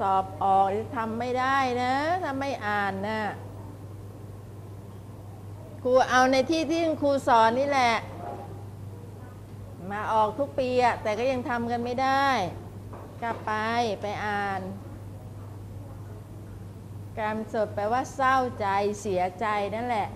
สอบออกทำไม่ได้นะถ้าไม่อ่านนะครูเอาในที่ที่ครูสอนนี่แหละ มาออกทุกปีอะแต่ก็ยังทำกันไม่ได้ กลับไปไปอ่านการสดแปลว่าเศร้าใจเสียใจนั่นแหละ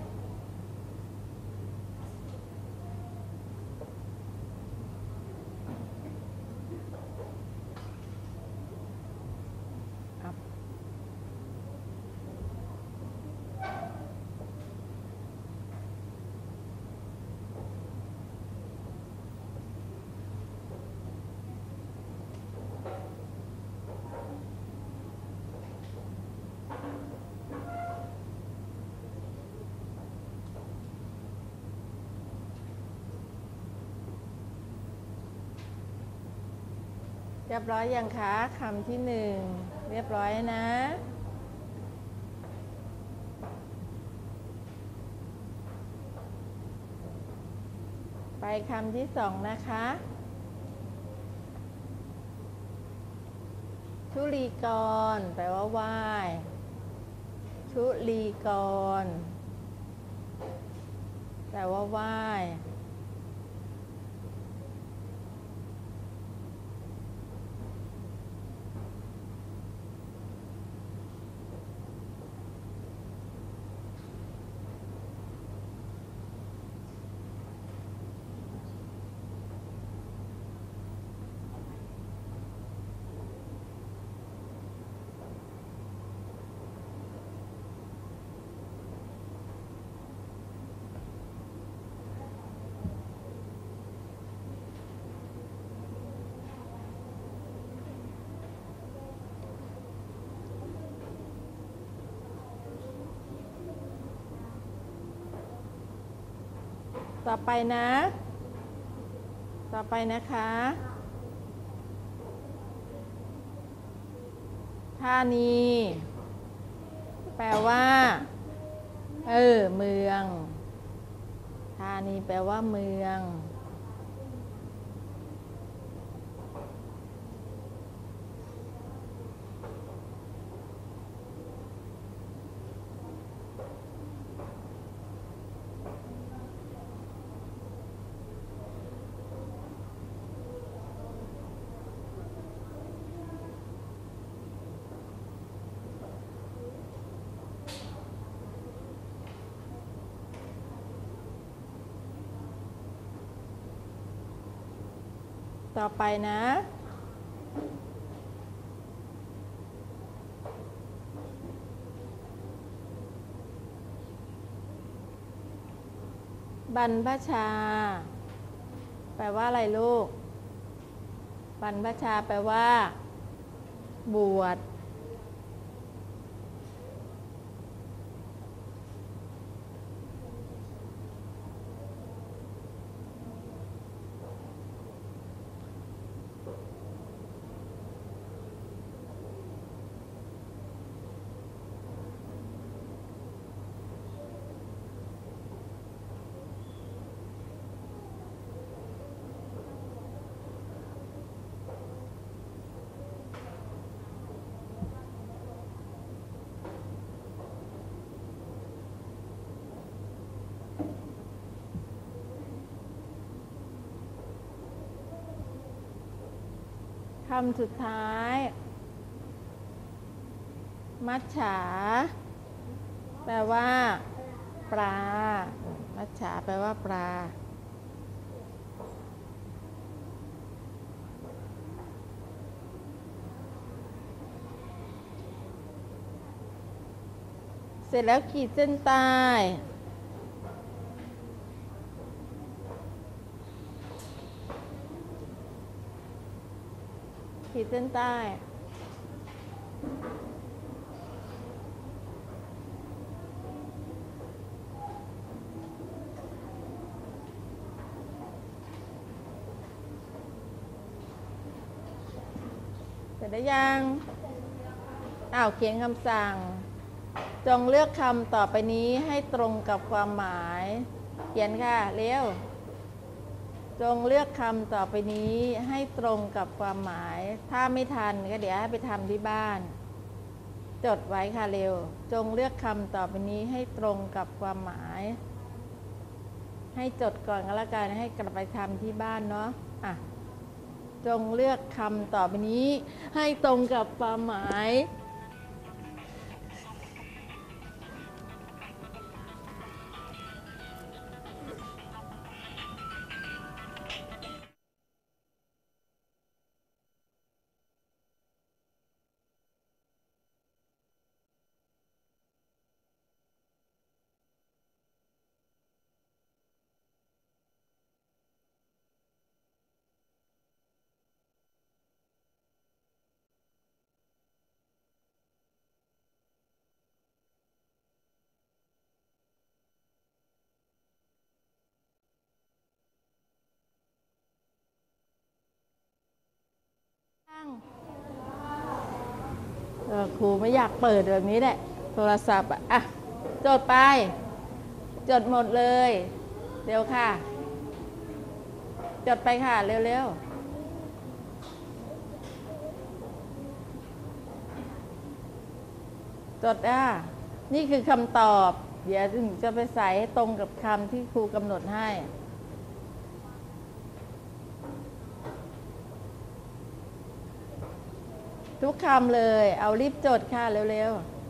รียบร้อยยังคะคำที่หนึ่งเรียบร้อยนะ ไปคำที่สองนะคะทุลีกรแปลว่าไหว้ทุลีกรแปลว่าไหว้ ต่อไปนะ ต่อไปนะคะ ท่านีแปลว่า เออ เมือง ท่านีแปลว่าเมือง ต่อไปนะ บรรพชา แปลว่าอะไรลูก บรรพชาแปลว่า บวช คำสุดท้าย มัจฉา แปลว่า ปลา มัจฉาแปลว่าปลา เสร็จแล้วขีดเส้นใต้ ขีดเส้นใต้ เสร็จแล้วยังอ้าวเขียนคำสั่ง จงเลือกคำต่อไปนี้ให้ตรงกับความหมาย เขียนค่ะ เร็ว จงเลือกคำต่อไปนี้ให้ตรงกับความหมาย ถ้าไม่ทันก็เดี๋ยวให้ไปทำที่บ้าน จดไว้ค่ะเร็ว จงเลือกคำต่อไปนี้ให้ตรงกับความหมาย ให้จดก่อนก็แล้วกันให้กลับไปทำที่บ้านเนาะอะจงเลือกคำต่อไปนี้ ให้ตรงกับความหมาย ครูไม่อยากเปิดแบบนี้แหละ โทรศัพท์อะอะจดไป จดหมดเลยเร็วค่ะ จดไปค่ะ เร็วๆจดอะนี่คือคำตอบ เดี๋ยวถึงจะไปใส่ให้ตรงกับคำที่ครูกำหนดให้ ทุกคำเลย เอารีบจดค่ะเร็วๆ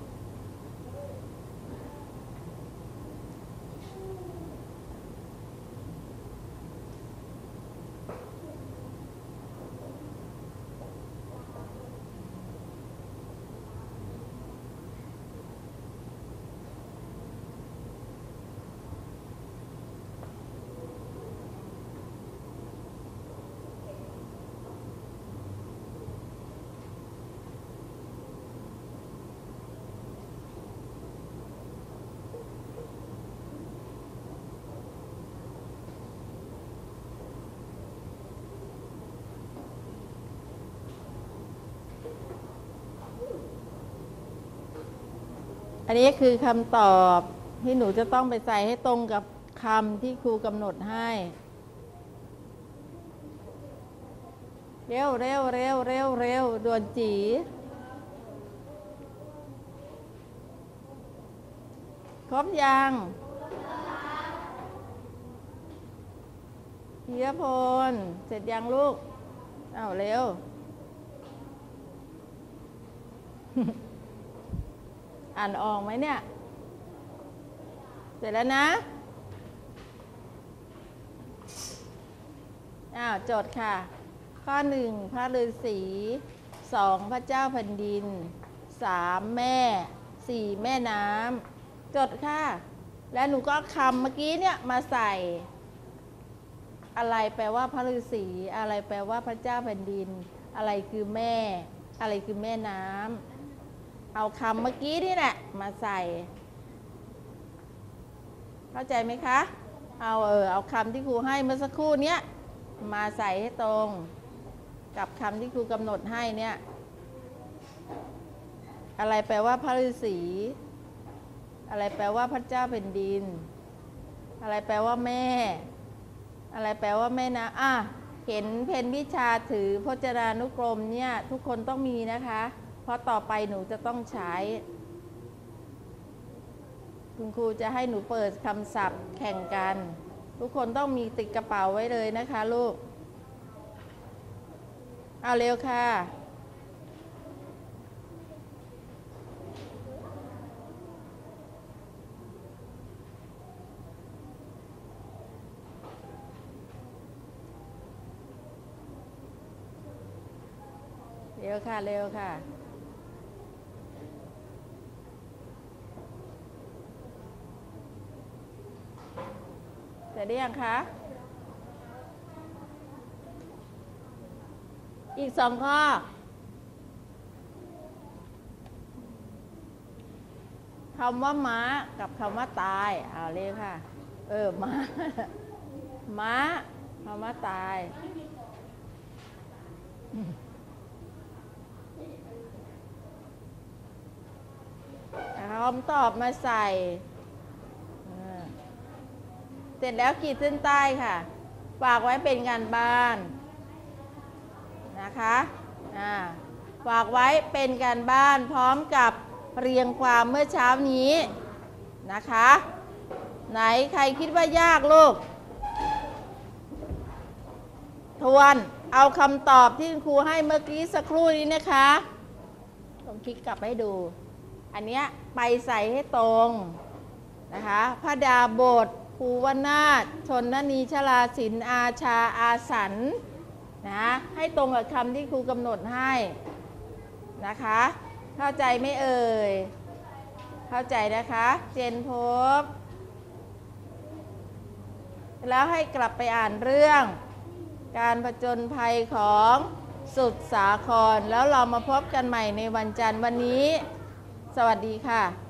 อันนี้คือคำตอบที่หนูจะต้องไปใส่ให้ตรงกับคำที่ครูกำหนดให้ เร็วเร็วเร็วเร็วเร็วด่วนจีครบยังเฮียพล เสร็จยังลูก เอาเร็ว อ่านออกไหมเนี่ย เสร็จแล้วนะอ้าวจดค่ะ ข้อหนึ่งพระฤาษีสองพระเจ้าแผ่นดินสามแม่สี่แม่น้ำจดค่ะ แล้วหนูก็คำเมื่อกี้เนี่ยมาใส่ อะไรแปลว่าพระฤาษีอะไรแปลว่าพระเจ้าแผ่นดิน อะไรคือแม่ อะไรคือแม่น้ำ เอาคำเมื่อกี้นี่แหละมาใส่ เข้าใจไหมคะ เอาเออเอาคำที่ครูให้เมื่อสักครู่เนี้ยมาใส่ให้ตรง กับคำที่ครูกำหนดให้เนี่ย อะไรแปลว่าพระฤาษี อะไรแปลว่าพระเจ้าแผ่นดิน อะไรแปลว่าแม่ อะไรแปลว่าแม่นะอะเห็นเพนวิชาถือพจนานุกรมเนี่ย ทุกคนต้องมีนะคะ ราะต่อไปหนูจะต้องใช้ คุณครูจะให้หนูเปิดคำศัพท์แข่งกัน ทุกคนต้องมีติดกระเป๋าไว้เลยนะคะลูก เอาเร็วค่ะเร็วค่ะ เร็วค่ะ ร็จหรือยังคะ อีกสองข้อ คำว่าม้ากับคำว่าตาย เอาเลยค่ะ เออ ม้า ม้าคำว่าตาย เอาคำตอบมาใส่ เสร็จแล้วขีดเส้นใต้ค่ะ ฝากไว้เป็นการบ้านนะคะอ่าฝากไว้เป็นการบ้านพร้อมกับเรียงความเมื่อเช้านี้นะคะ ไหนใครคิดว่ายากลูก ทวนเอาคำตอบที่ครูให้เมื่อกี้สักครู่นี้นะคะต้องคลิกกลับให้ดู อันเนี้ยไปใส่ให้ตรงนะคะพระดาบท ภูวนาถชนนนีชลาสินอาชาอาสันนะให้ตรงกับคำที่ครูกำหนดให้นะคะ เข้าใจไม่เอ่ย เข้าใจนะคะ เจนพบ แล้วให้กลับไปอ่านเรื่อง การผจญภัยของสุดสาคร แล้วเรามาพบกันใหม่ในวันจันทร์วันนี้ สวัสดีค่ะ